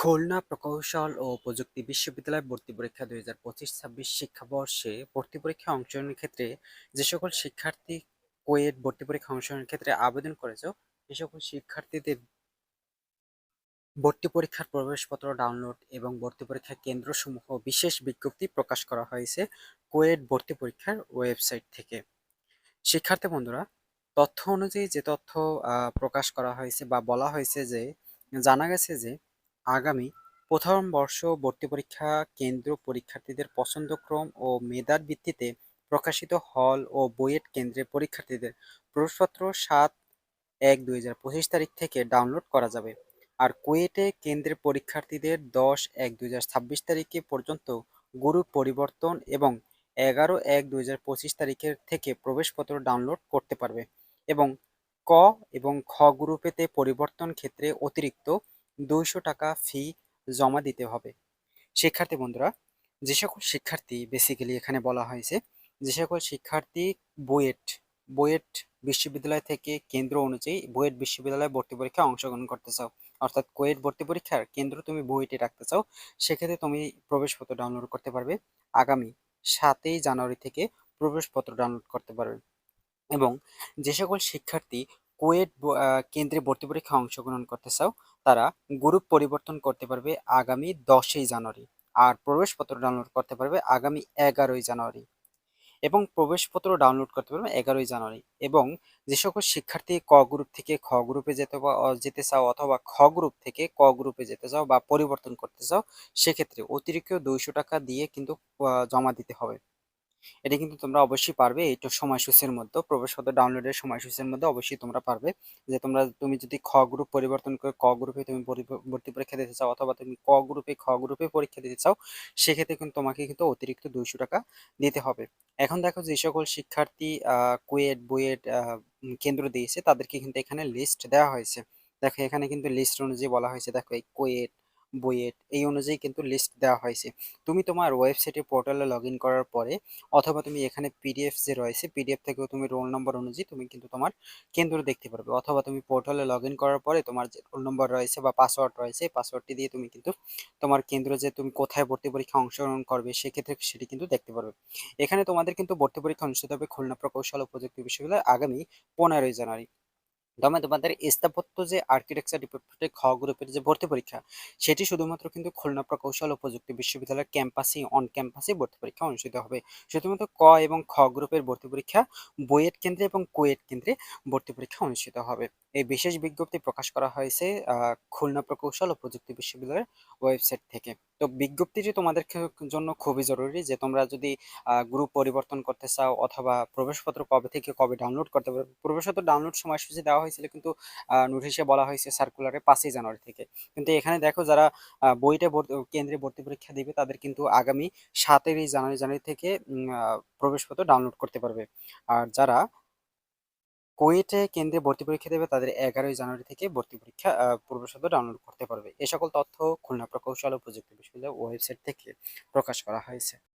খুলনা প্রকৌশল ও প্রযুক্তি বিশ্ববিদ্যালয় ভর্তি পরীক্ষা দুই হাজার পঁচিশ ছাব্বিশ শিক্ষাবর্ষে ভর্তি পরীক্ষায় অংশগ্রহণের ক্ষেত্রে যে সকল শিক্ষার্থী কোয়েট ভর্তি পরীক্ষা অংশগ্রহণের ক্ষেত্রে আবেদন করেছ, সে সকল শিক্ষার্থীদের ভর্তি পরীক্ষার প্রবেশপত্র ডাউনলোড এবং ভর্তি পরীক্ষার কেন্দ্রসমূহ বিশেষ বিজ্ঞপ্তি প্রকাশ করা হয়েছে কোয়েট ভর্তি পরীক্ষার ওয়েবসাইট থেকে। শিক্ষার্থী বন্ধুরা, তথ্য অনুযায়ী যে তথ্য প্রকাশ করা হয়েছে বা বলা হয়েছে যে, জানা গেছে যে আগামী প্রথম বর্ষ ভর্তি পরীক্ষা কেন্দ্র পরীক্ষার্থীদের পছন্দক্রম ও মেধার ভিত্তিতে প্রকাশিত হল ও বুয়েট কেন্দ্রে পরীক্ষার্থীদের প্রবেশপত্র সাত এক দুই হাজার পঁচিশ তারিখ থেকে ডাউনলোড করা যাবে। আর কুয়েটে কেন্দ্রের পরীক্ষার্থীদের দশ এক দুই হাজার ছাব্বিশ তারিখে পর্যন্ত গ্রুপ পরিবর্তন এবং এগারো এক দুই হাজার পঁচিশ তারিখের থেকে প্রবেশপত্র ডাউনলোড করতে পারবে এবং ক এবং খ গ্রুপেতে পরিবর্তন ক্ষেত্রে অতিরিক্ত দুইশো টাকা ফি জমা দিতে হবে। শিক্ষার্থী বন্ধুরা, যে সকল শিক্ষার্থী বেসিক্যালি এখানে বলা হয়েছে, যে সকল শিক্ষার্থী বুয়েট বুয়েট বিশ্ববিদ্যালয় থেকে কেন্দ্র অনুযায়ী বুয়েট বিশ্ববিদ্যালয়ে ভর্তি পরীক্ষায় অংশগ্রহণ করতে চাও, অর্থাৎ কোয়েট ভর্তি পরীক্ষার কেন্দ্র তুমি বুয়েটে রাখতে চাও, সেক্ষেত্রে তুমি প্রবেশপত্র ডাউনলোড করতে পারবে আগামী সাতই জানুয়ারি থেকে প্রবেশপত্র ডাউনলোড করতে পারবে। এবং যে সকল শিক্ষার্থী কুয়েট কেন্দ্রে ভর্তি পরীক্ষায় অংশগ্রহণ করতে চাও, তারা গ্রুপ পরিবর্তন করতে পারবে আগামী দশই জানুয়ারি আর প্রবেশপত্র ডাউনলোড করতে পারবে আগামী এগারোই জানুয়ারি এবং প্রবেশপত্র ডাউনলোড করতে পারবে এগারোই জানুয়ারি এবং যে সকল শিক্ষার্থী ক গ্রুপ থেকে খ গ্রুপে যেতে যেতে চাও অথবা খ গ্রুপ থেকে ক গ্রুপে যেতে চাও বা পরিবর্তন করতে চাও, সেক্ষেত্রে অতিরিক্ত দুইশো টাকা দিয়ে কিন্তু জমা দিতে হবে। এটা কিন্তু তোমরা অবশ্যই পারবে। এইটা সময়সূচির মধ্যে প্রবেশপত্র ডাউনলোডের সময়সূচির মধ্যে অবশ্যই তোমরা পারবে। যে তোমরা, তুমি যদি খ গ্রুপ পরিবর্তন করে ক গ্রুপে তুমি ভর্তি পরীক্ষা দিতে চাও অথবা তুমি ক গ্রুপে খ গ্রুপে পরীক্ষা দিতে চাও, সেক্ষেত্রে কিন্তু তোমাকে কিন্তু অতিরিক্ত দুইশো টাকা দিতে হবে। এখন দেখো যে সকল শিক্ষার্থী কুয়েট, বুয়েট কেন্দ্র দিয়েছে, তাদেরকে কিন্তু এখানে লিস্ট দেওয়া হয়েছে। দেখো এখানে কিন্তু লিস্ট অনুযায়ী বলা হয়েছে। দেখো এই কুয়েট বুয়েট এই অনুযায়ী কিন্তু লিস্ট দেওয়া হয়েছে। তুমি তোমার ওয়েবসাইটে পোর্টালে লগ ইন করার পরে অথবা তুমি এখানে পিডিএফ যে রয়েছে পিডিএফ থেকেও তুমি রোল নম্বর অনুযায়ী তুমি কিন্তু তোমার কেন্দ্র দেখতে পারবে। অথবা তুমি পোর্টালে লগ ইন করার পরে তোমার যে রোল নম্বর রয়েছে বা পাসওয়ার্ড রয়েছে পাসওয়ার্ডটি দিয়ে তুমি কিন্তু তোমার কেন্দ্র যে তুমি কোথায় ভর্তি পরীক্ষা অংশগ্রহণ করবে, সেক্ষেত্রে সেটি কিন্তু দেখতে পারবে। এখানে তোমাদের কিন্তু ভর্তি পরীক্ষা অনুষ্ঠিত হবে খুলনা প্রকৌশল ও প্রযুক্তি বিশ্ববিদ্যালয় আগামী পনেরোই জানুয়ারি। তবে তোমাদের স্থাপত্য যে আর্কিটেকচার ডিপার্টমেন্টে খ গ্রুপের যে ভর্তি পরীক্ষা, সেটি শুধুমাত্র কিন্তু খুলনা প্রকৌশল ও প্রযুক্তি বিশ্ববিদ্যালয়ের ক্যাম্পাসে অন ক্যাম্পাসে ভর্তি পরীক্ষা অনুষ্ঠিত হবে। শুধুমাত্র ক এবং খ গ্রুপের ভর্তি পরীক্ষা বুয়েট কেন্দ্রে এবং কোয়েট কেন্দ্রে ভর্তি পরীক্ষা অনুষ্ঠিত হবে। এই বিশেষ বিজ্ঞপ্তি প্রকাশ করা হয়েছে খুলনা প্রকৌশল ও প্রযুক্তি বিশ্ববিদ্যালয়ের ওয়েবসাইট থেকে। তো বিজ্ঞপ্তিটি তোমাদের জন্য খুবই জরুরি যে তোমরা যদি গ্রুপ পরিবর্তন করতে চাও অথবা প্রবেশপত্র কবে থেকে কবে ডাউনলোড করতে পারবে প্রবেশপত্র ডাউনলোড সময়সূচি দেওয়া হয়েছিল কিন্তু নোটিশে বলা হয়েছে সার্কুলারে পাঁচই জানুয়ারি থেকে। কিন্তু এখানে দেখো যারা বইটা কেন্দ্রে ভর্তি পরীক্ষা দিবে তাদের কিন্তু আগামী সাতেরই জানুয়ারি জানুয়ারি থেকে প্রবেশপত্র ডাউনলোড করতে পারবে। আর যারা কুয়েটে কেন্দ্রে ভর্তি পরীক্ষা দেবে তাদের এগারোই জানুয়ারি থেকে ভর্তি পরীক্ষা পূর্বশব্দ ডাউনলোড করতে পারবে। এ সকল তথ্য খুলনা প্রকৌশল ও প্রযুক্তি বিশ্ববিদ্যালয় ওয়েবসাইট থেকে প্রকাশ করা হয়েছে।